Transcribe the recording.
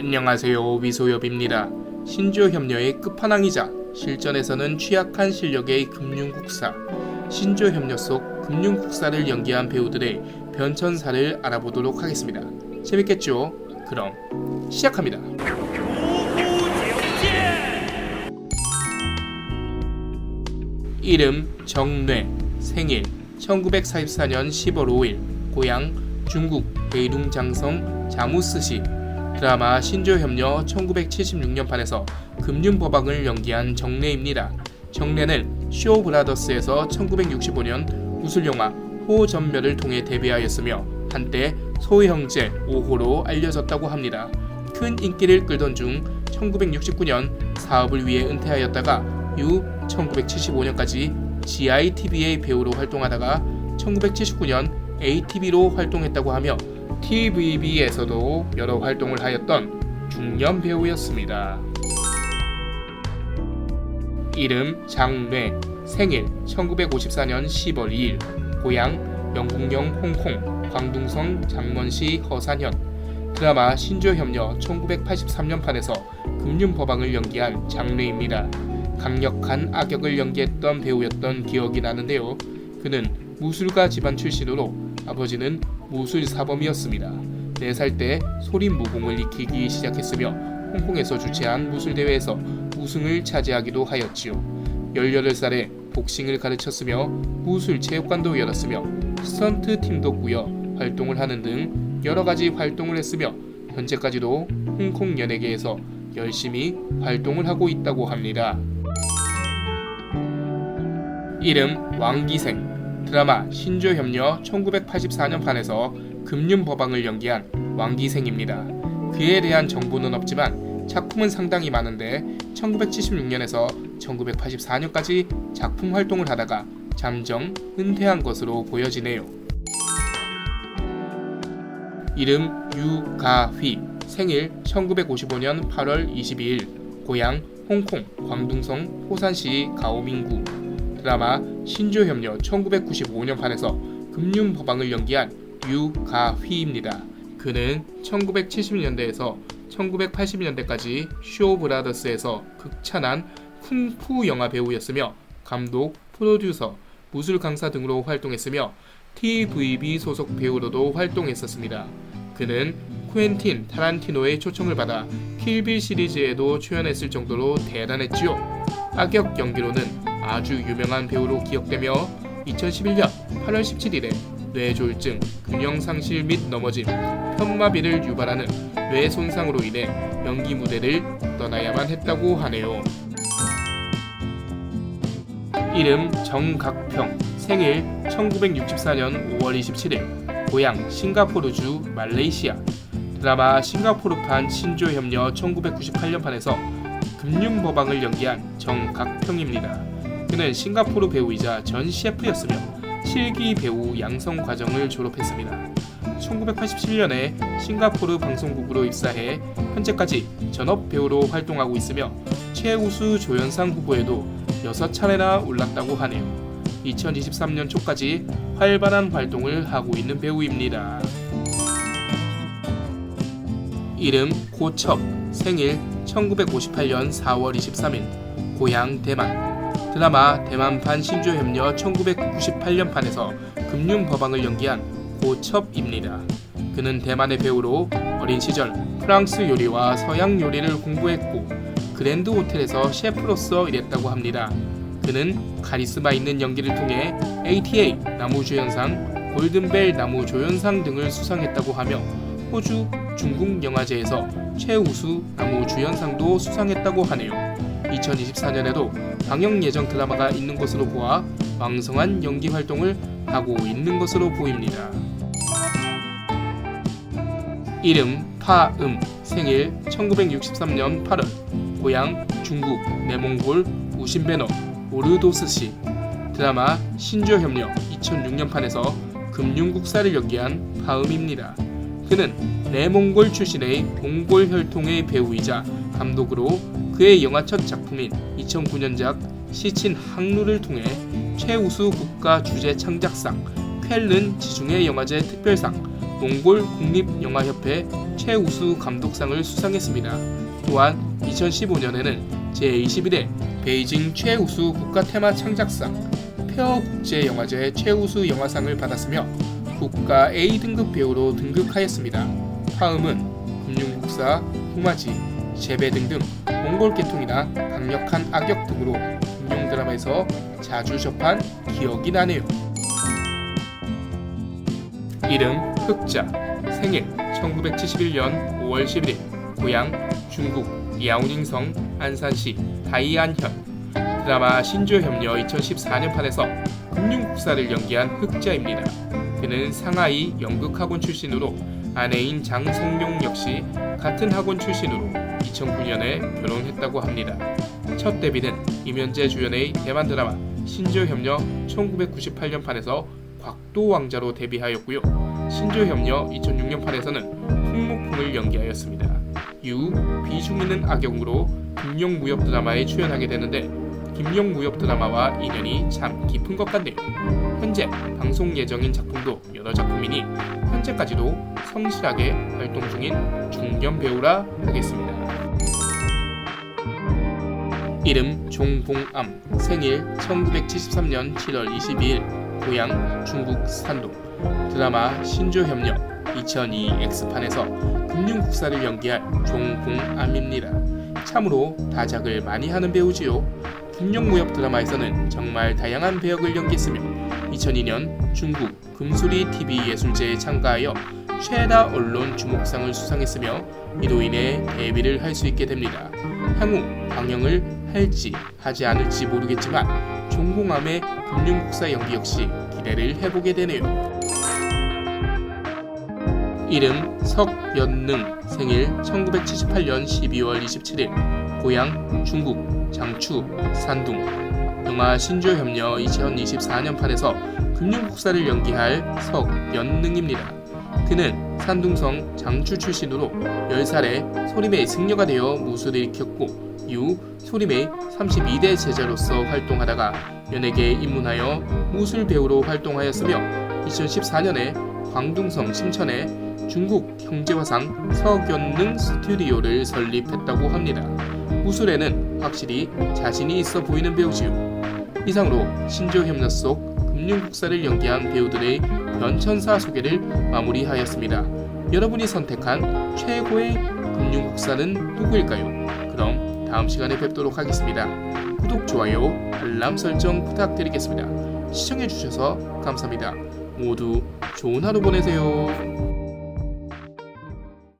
안녕하세요 위소엽입니다. 신조 협력의 끝판왕이자 실전에서는 취약한 실력의 금융국사 신조 협력 속 금융국사를 연기한 배우들의 변천사를 알아보도록 하겠습니다. 재밌겠죠? 그럼 시작합니다. 이름 정뇌 생일 1944년 10월 5일 고향 중국 베이룽 장성 자무스시 드라마 신조협력 1976년판에서 금융법왕을 연기한 정례입니다. 정례는 쇼브라더스에서 1965년 무술영화 호전멸을 통해 데뷔하였으며 한때 소형제 5호로 알려졌다고 합니다. 큰 인기를 끌던 중 1969년 사업을 위해 은퇴하였다가 이후 1975년까지 GITV의 배우로 활동하다가 1979년 ATV로 활동했다고 하며 TVB에서도 여러 활동을 하였던 중년 배우였습니다. 이름 장뇌 생일 1954년 10월 2일 고향 영국령 홍콩 광둥성 장문시 허산현 드라마 신조협력 1983년판에서 금융법왕을 연기한 장르입니다. 강력한 악역을 연기했던 배우였던 기억이 나는데요. 그는 무술가 집안 출신으로 아버지는 무술 사범이었습니다. 4살 때 소림 무공을 익히기 시작했으며 홍콩에서 주최한 무술 대회에서 우승을 차지하기도 하였지요. 18살에 복싱을 가르쳤으며 무술 체육관도 열었으며 스턴트 팀도 꾸려 활동을 하는 등 여러 가지 활동을 했으며 현재까지도 홍콩 연예계에서 열심히 활동을 하고 있다고 합니다. 이름 왕기생 드라마 신조협력 1984년판에서 금융법왕을 연기한 왕기생입니다. 그에 대한 정보는 없지만 작품은 상당히 많은데 1976년에서 1984년까지 작품 활동을 하다가 잠정 은퇴한 것으로 보여지네요. 이름 유가휘 생일 1955년 8월 22일 고향 홍콩 광둥성 호산시 가오밍구 드라마 신조협력 1995년판에서 금융법왕을 연기한 유가휘입니다. 그는 1970년대에서 1980년대까지 쇼브라더스에서 극찬한 쿵푸 영화 배우였으며 감독, 프로듀서, 무술 강사 등으로 활동했으며 TVB 소속 배우로도 활동했었습니다. 그는 쿠엔틴 타란티노의 초청을 받아 킬빌 시리즈에도 출연했을 정도로 대단했지요. 악역 연기로는 아주 유명한 배우로 기억되며 2011년 8월 17일에 뇌졸중, 균형상실 및 넘어짐, 편마비를 유발하는 뇌 손상으로 인해 연기 무대를 떠나야만 했다고 하네요. 이름 정각평, 생일 1964년 5월 27일, 고향 싱가포르주 말레이시아, 드라마 싱가포르판 신조협력 1998년판에서 금융법왕을 연기한 정각평입니다. 그는 싱가포르 배우이자 전 셰프였으며 실기 배우 양성 과정을 졸업했습니다. 1987년에 싱가포르 방송국으로 입사해 현재까지 전업 배우로 활동하고 있으며 최우수 조연상 후보에도 6차례나 올랐다고 하네요. 2023년 초까지 활발한 활동을 하고 있는 배우입니다. 이름 고첩 생일 1958년 4월 23일 고향 대만 드라마 대만판 신조협력 1998년판에서 금융법왕을 연기한 고첩입니다. 그는 대만의 배우로 어린 시절 프랑스 요리와 서양 요리를 공부했고 그랜드 호텔에서 셰프로서 일했다고 합니다. 그는 카리스마 있는 연기를 통해 ATA 나무조연상, 골든벨 나무조연상 등을 수상했다고 하며 호주 중국 영화제에서 최우수 나무주연상도 수상했다고 하네요. 2024년에도 방영 예정 드라마가 있는 것으로 보아 왕성한 연기 활동을 하고 있는 것으로 보입니다. 이름 파음 생일 1963년 8월 고향 중국 내몽골 우신베너 오르도스시 드라마 신조협력 2006년판에서 금융국사를 연기한 파음입니다. 그는 내몽골 출신의 몽골 혈통의 배우이자 감독으로 그의 영화 첫 작품인 2009년작 시친 항루를 통해 최우수 국가 주제 창작상 쾰른 지중해 영화제 특별상 몽골 국립영화협회 최우수 감독상을 수상했습니다. 또한 2015년에는 제21회 베이징 최우수 국가 테마 창작상, 페어 국제 영화제 최우수 영화상을 받았으며 국가 A등급 배우로 등극하였습니다. 화음은 금융국사, 후마지, 재배 등등 몽골 계통이나 강력한 악역 등으로 금융 드라마에서 자주 접한 기억이 나네요. 이름 흑자 생일 1971년 5월 11일 고향 중국 야오닝성 안산시 다이안현 드라마 신조협력 2014년판에서 금융국사를 연기한 흑자입니다. 그는 상하이 연극학원 출신으로 아내인 장성룡 역시 같은 학원 출신으로 2009년에 결혼했다고 합니다. 첫 데뷔는 임현재 주연의 대만 드라마 신조협력 1998년판에서 곽도 왕자로 데뷔하였고요. 신조협력 2006년판에서는 풍목풍을 연기하였습니다. 이후 비중 있는 악역으로 김용무협 드라마에 출연하게 되는데 김용 무협 드라마와 인연이 참 깊은 것 같네요. 현재 방송 예정인 작품도 여러 작품이니 현재까지도 성실하게 활동 중인 중견 배우라 하겠습니다. 이름 종봉암 생일 1973년 7월 22일 고향 중국 산동 드라마 신조협력 2002 X판에서 금융국사를 연기할 종봉암입니다. 참으로 다작을 많이 하는 배우지요. 금융무협 드라마에서는 정말 다양한 배역을 연기했으며 2002년 중국 금수리 TV 예술제에 참가하여 최다 언론 주목상을 수상했으며 이로 인해 데뷔를 할 수 있게 됩니다. 향후 방영을 할지 하지 않을지 모르겠지만 종공함의 금융국사 연기 역시 기대를 해보게 되네요. 이름 석연능 생일 1978년 12월 27일 고향 중국 장추 산둥 영화 신조협력 2024년판에서 금융국사를 연기할 석연능입니다. 그는 산둥성 장추 출신으로 10살에 소림의 승려가 되어 무술을 익혔고 이후 소림의 32대 제자로서 활동하다가 연예계에 입문하여 무술 배우로 활동하였으며 2014년에 광둥성 심천에 중국 경제화상 석연능 스튜디오를 설립했다고 합니다. 무술에는 확실히 자신이 있어 보이는 배우지요. 이상으로 신조 협력 속 금융국사를 연기한 배우들의 변천사 소개를 마무리하였습니다. 여러분이 선택한 최고의 금융국사는 누구일까요? 그럼 다음 시간에 뵙도록 하겠습니다. 구독, 좋아요, 알람 설정 부탁드리겠습니다. 시청해주셔서 감사합니다. 모두 좋은 하루 보내세요.